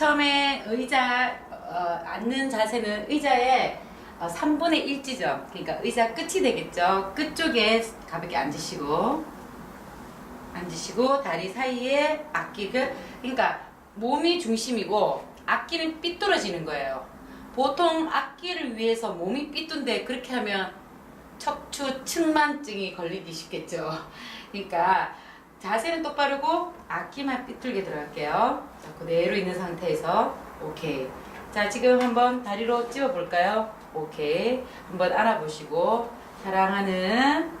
처음에 의자 어, 앉는 자세는 의자의 어, 3분의 1 지점, 그러니까 의자 끝이 되겠죠. 끝 쪽에 가볍게 앉으시고 앉으시고 다리 사이에 악기를 그러니까 몸이 중심이고 악기는 삐뚤어지는 거예요. 보통 악기를 위해서 몸이 삐뚤데 그렇게 하면 척추 측만증이 걸리기 쉽겠죠. 그러니까 자세는 똑바르고 악기만 삐뚤게 들어갈게요. 자, 그대로 있는 상태에서 오케이. 자, 지금 한번 다리로 찝어 볼까요? 오케이. 한번 안아보시고 사랑하는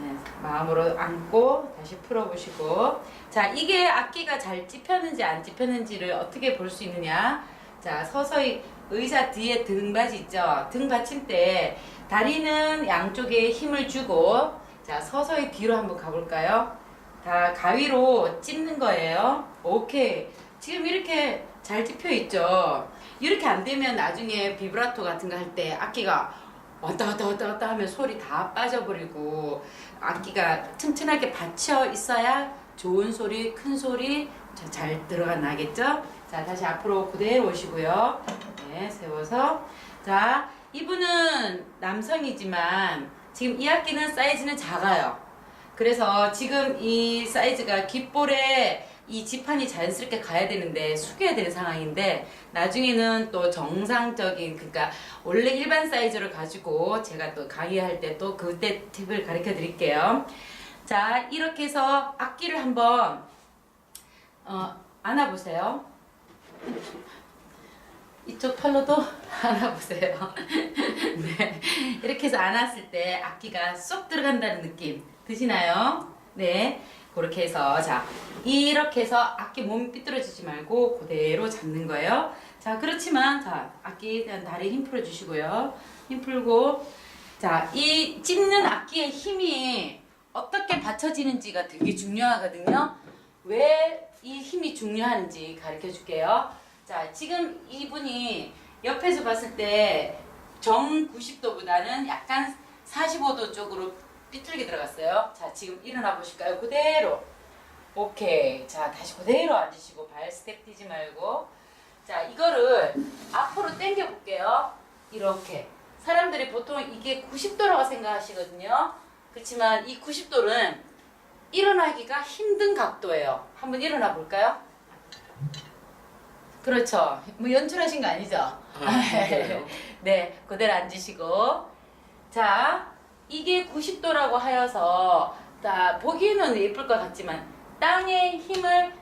네, 마음으로 안고 다시 풀어보시고 자 이게 악기가 잘 찝혔는지 안 찝혔는지를 어떻게 볼 수 있느냐 자 서서히 의자 뒤에 등받이 있죠 등 받침대 다리는 양쪽에 힘을 주고 자 서서히 뒤로 한번 가볼까요 다 가위로 찝는 거예요 오케이 지금 이렇게 잘 찝혀 있죠 이렇게 안 되면 나중에 비브라토 같은 거 할 때 악기가 왔다 갔다 왔다 갔다 하면 소리 다 빠져버리고 악기가 튼튼하게 받쳐 있어야 좋은 소리, 큰 소리 자, 잘 들어가 나겠죠? 자, 다시 앞으로 그대로 오시고요. 네, 세워서. 자, 이분은 남성이지만 지금 이 악기는 사이즈는 작아요. 그래서 지금 이 사이즈가 귓볼에 이 지판이 자연스럽게 가야 되는데 숙여야 되는 상황인데 나중에는 또 정상적인 그러니까 원래 일반 사이즈를 가지고 제가 또 강의할 때 또 그때 팁을 가르쳐 드릴게요. 자 이렇게 해서 악기를 한번 어, 안아보세요. 이쪽 팔로도 안아보세요. 네. 이렇게 해서 안았을 때 악기가 쏙 들어간다는 느낌 드시나요? 네. 그렇게 해서 자 이렇게 해서 악기 몸이 삐뚤어지지 말고 그대로 잡는 거예요. 자 그렇지만 자 악기 다리 힘 풀어 주시고요. 힘 풀고 자이 찝는 악기의 힘이 어떻게 받쳐지는지가 되게 중요하거든요. 왜 이 힘이 중요한지 가르쳐 줄게요. 자, 지금 이분이 옆에서 봤을 때 정 90도보다는 약간 45도 쪽으로 삐뚤게 들어갔어요. 자, 지금 일어나 보실까요? 그대로. 오케이. 자, 다시 그대로 앉으시고 발 스텝 뛰지 말고. 자, 이거를 앞으로 당겨 볼게요. 이렇게. 사람들이 보통 이게 90도라고 생각하시거든요. 그렇지만 이 90도는 일어나기가 힘든 각도예요. 한번 일어나 볼까요? 그렇죠. 뭐 연출하신 거 아니죠? 그래요? 네, 그대로 앉으시고. 자, 이게 90도라고 하여서 다 보기에는 예쁠 것 같지만 땅에 힘을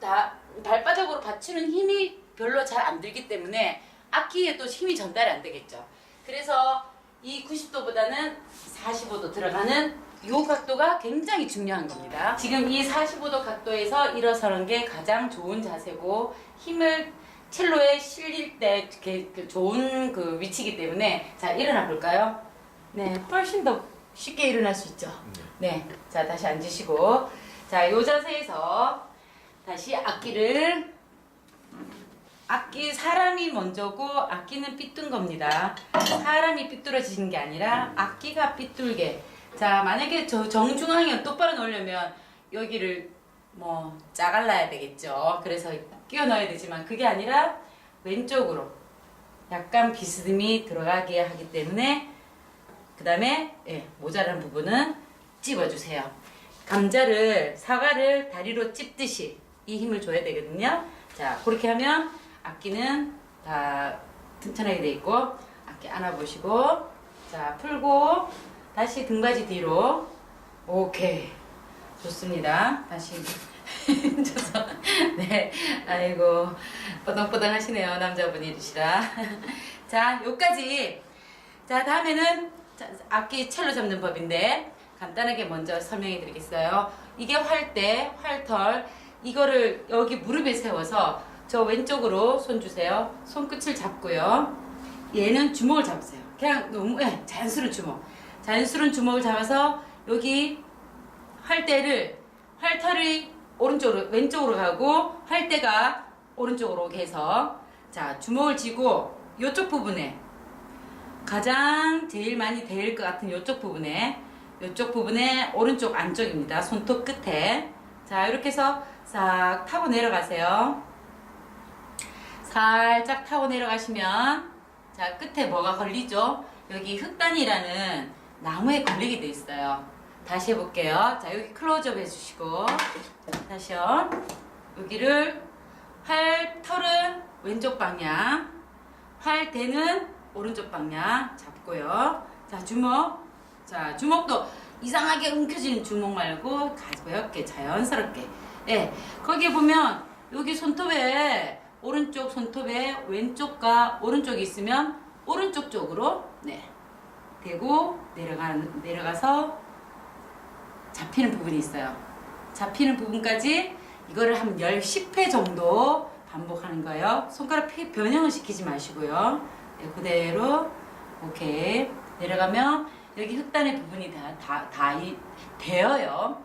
다 발바닥으로 받치는 힘이 별로 잘 안 들기 때문에 악기에 또 힘이 전달이 안 되겠죠. 그래서 이 90도보다는 45도 들어가는 이 각도가 굉장히 중요한 겁니다. 지금 이 45도 각도에서 일어서는 게 가장 좋은 자세고 힘을 첼로에 실릴 때그 좋은 그 위치이기 때문에 자 일어나 볼까요? 네, 훨씬 더 쉽게 일어날 수 있죠. 네, 자 다시 앉으시고 자이 자세에서 다시 악기를 악기 사람이 먼저고 악기는 삐뚤 겁니다. 사람이 삐뚤어지는 게 아니라 악기가 삐뚤게. 자 만약에 저 정중앙에 똑바로 놓으려면 여기를 뭐 짜갈라야 되겠죠. 그래서 끼워 넣어야 되지만 그게 아니라 왼쪽으로 약간 비스듬히 들어가게 하기 때문에 그 다음에 예, 모자란 부분은 찝어주세요. 감자를 사과를 다리로 찝듯이 이 힘을 줘야 되거든요. 자 그렇게 하면 악기는 다 튼튼하게 돼 있고 악기 안아보시고 자 풀고 다시 등받이 뒤로 오케이 좋습니다. 다시 네 아이고 뻐덩뻐덩 하시네요 남자분이시라 자 요까지 자 다음에는 자, 악기 첼로 잡는 법인데 간단하게 먼저 설명해 드리겠어요. 이게 활대, 활털 이거를 여기 무릎에 세워서 저 왼쪽으로 손 주세요. 손끝을 잡고요. 얘는 주먹을 잡으세요. 그냥 너무 예, 자연스러운 주먹. 자연스러운 주먹을 잡아서 여기 활대를 활털이 오른쪽으로 왼쪽으로 가고 활대가 오른쪽으로 오게 해서 자 주먹을 쥐고 이쪽 부분에 가장 제일 많이 데일 것 같은 이쪽 부분에 이쪽 부분에 오른쪽 안쪽입니다. 손톱 끝에 자 이렇게 해서 싹 타고 내려가세요. 살짝 타고 내려가시면 자 끝에 뭐가 걸리죠? 여기 흑단이라는 나무에 걸리게 돼 있어요. 다시 해볼게요. 자 여기 클로즈업 해주시고 자, 다시요. 여기를 활 털은 왼쪽 방향, 활 대는 오른쪽 방향 잡고요. 자 주먹, 자 주먹도 이상하게 움켜지는 주먹 말고 가볍게 자연스럽게. 예, 거기에 보면 여기 손톱에 오른쪽 손톱에 왼쪽과 오른쪽이 있으면 오른쪽 쪽으로 네 대고 내려가 내려가서 잡히는 부분이 있어요. 잡히는 부분까지 이거를 한 10, 10회 정도 반복하는 거예요. 손가락 피- 변형을 시키지 마시고요. 네, 그대로 오케이 내려가면 여기 흑단의 부분이 다, 다, 되어요.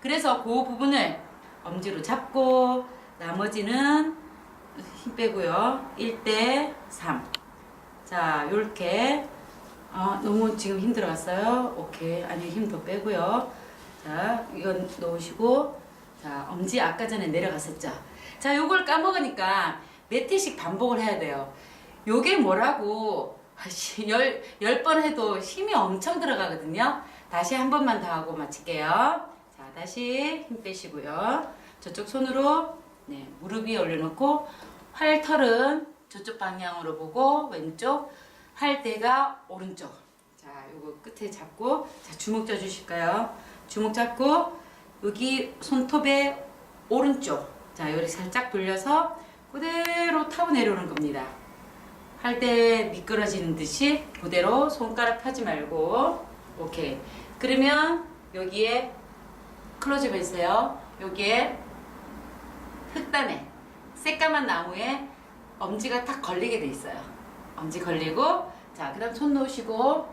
그래서 그 부분을 엄지로 잡고 나머지는 힘 빼고요. 1대 3. 자, 요렇게 아, 너무 지금 힘들어갔어요. 오케이. 아니, 힘 더 빼고요. 자, 이건 놓으시고 자, 엄지 아까 전에 내려갔었죠. 자, 요걸 까먹으니까 몇 회씩 반복을 해야 돼요. 요게 뭐라고 열, 열 번 해도 힘이 엄청 들어가거든요. 다시 한 번만 더 하고 마칠게요. 자, 다시 힘 빼시고요. 저쪽 손으로 네, 무릎 위에 올려놓고 활털은 저쪽 방향으로 보고 왼쪽 활대가 오른쪽. 자, 요거 끝에 잡고 자, 주먹 져 주실까요? 주먹 잡고 여기 손톱의 오른쪽. 자, 여기 살짝 돌려서 그대로 타고 내려오는 겁니다. 할 때 미끄러지는 듯이 그대로 손가락 펴지 말고 오케이. 그러면 여기에 클로즈업 있어요. 여기에 흑단에 새까만 나무에 엄지가 딱 걸리게 돼 있어요. 엄지 걸리고 자 그 다음 손 놓으시고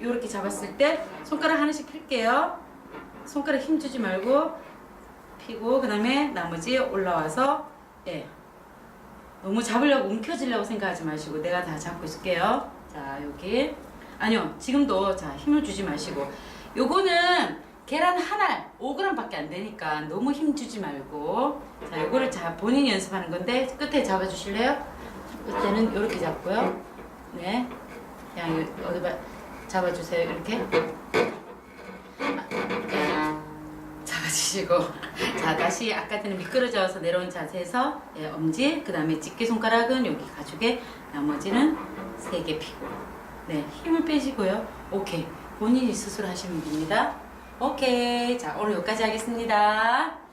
이렇게 잡았을 때 손가락 하나씩 필게요. 손가락 힘 주지 말고 피고 그 다음에 나머지 올라와서 예 너무 잡으려고 움켜쥐려고 생각하지 마시고 내가 다 잡고 있을게요. 자 여기 아니요 지금도 자 힘을 주지 마시고 요거는 계란 하나 5g밖에 안 되니까 너무 힘 주지 말고 자 요거를 자 본인이 연습하는 건데 끝에 잡아주실래요? 끝에는 이렇게 잡고요. 네 그냥 요- 어디 봐 잡아주세요 이렇게 주시고 자 다시 아까 전에 미끄러져서 내려온 자세에서 예, 엄지 그 다음에 집게 손가락은 여기 가죽에 나머지는 세 개 피고. 네 힘을 빼시고요. 오케이. 본인이 스스로 하시면 됩니다. 오케이. 자 오늘 여기까지 하겠습니다